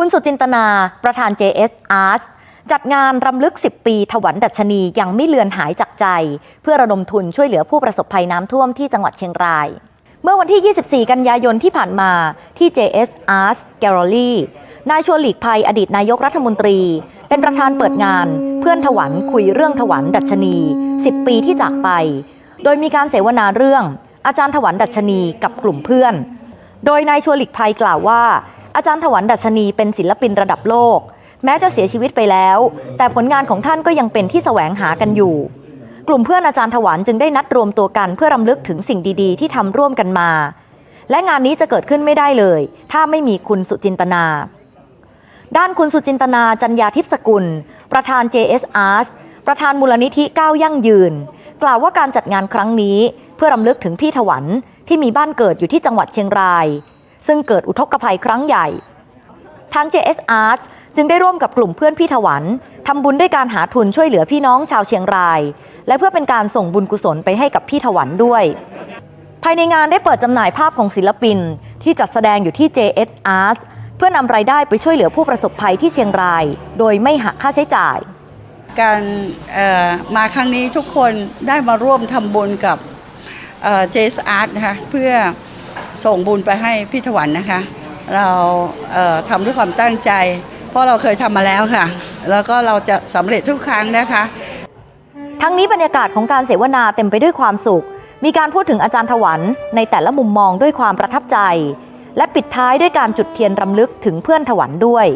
คุณสุจินตนา ประธาน JS Arts จัดงานรำลึก 10 ปีถวันดัชนียังไม่เลือนหายจากใจ เพื่อระดมทุนช่วยเหลือผู้ประสบภัยน้ำท่วมที่จังหวัดเชียงราย เมื่อวันที่ 24 กันยายนที่ผ่านมาที่ JS Arts Gallery นายชวนหลีกภัยอดีตนายกรัฐมนตรี เป็นประธานเปิดงาน เพื่อนถวันคุยเรื่องถวันดัชนี 10 ปีที่จากไป โดยมีการเสวนาเรื่อง อาจารย์ถวันดัชนีกับกลุ่มเพื่อน โดยนายชวนหลีกภัยกล่าวว่า อาจารย์ถวันดัชนีเป็นศิลปินระดับโลก แม้จะเสียชีวิตไปแล้ว แต่ผลงานของท่านก็ยังเป็นที่แสวงหากันอยู่ กลุ่มเพื่อนอาจารย์ถวันจึงได้นัดรวมตัวกันเพื่อรำลึกถึงสิ่งดีๆ ที่ทำร่วมกันมา และงานนี้จะเกิดขึ้นไม่ได้เลย ถ้าไม่มีคุณสุจินตนา ด้านคุณสุจินตนาจัญญาทิพสกุล ประธาน JSR ประธานมูลนิธิก้าวยั่งยืน กล่าวว่าการจัดงานครั้งนี้ เพื่อรำลึกถึงพี่ถวันที่มีบ้านเกิดอยู่ที่จังหวัดเชียงราย ซึ่งเกิดอุทกภัยครั้งใหญ่ทาง JS Arts จึงได้ร่วมกับกลุ่มเพื่อนพี่ถวันทำบุญด้วยการหาทุนช่วยเหลือพี่น้องชาวเชียงราย และเพื่อเป็นการส่งบุญกุศลไปให้กับพี่ถวันด้วย ภายในงานได้เปิดจำหน่ายภาพของศิลปิน ที่จัดแสดงอยู่ที่ JS Arts เพื่อนำรายได้ไปช่วยเหลือผู้ประสบภัยที่เชียงราย โดยไม่หักค่าใช้จ่าย การมาครั้งนี้ทุกคนได้มาร่วมทำบุญกับเจสอาร์ตนะคะเพื่อ ส่งบุญไปให้พี่ถวันนะคะ เราเทำด้วยความตั้งใจ เพราะเราเคยทำมาแล้วค่ะ แล้วก็เราจะสำเร็จทุกครั้งนะคะ ทั้งนี้บรรยากาศของการเสวนาเต็มไปด้วยความสุข มีการพูดถึงอาจารย์ถวันในแต่ละมุมมองด้วยความประทับใจ และปิดท้ายด้วยการจุดเทียนรำลึกถึงเพื่อนถวันด้วย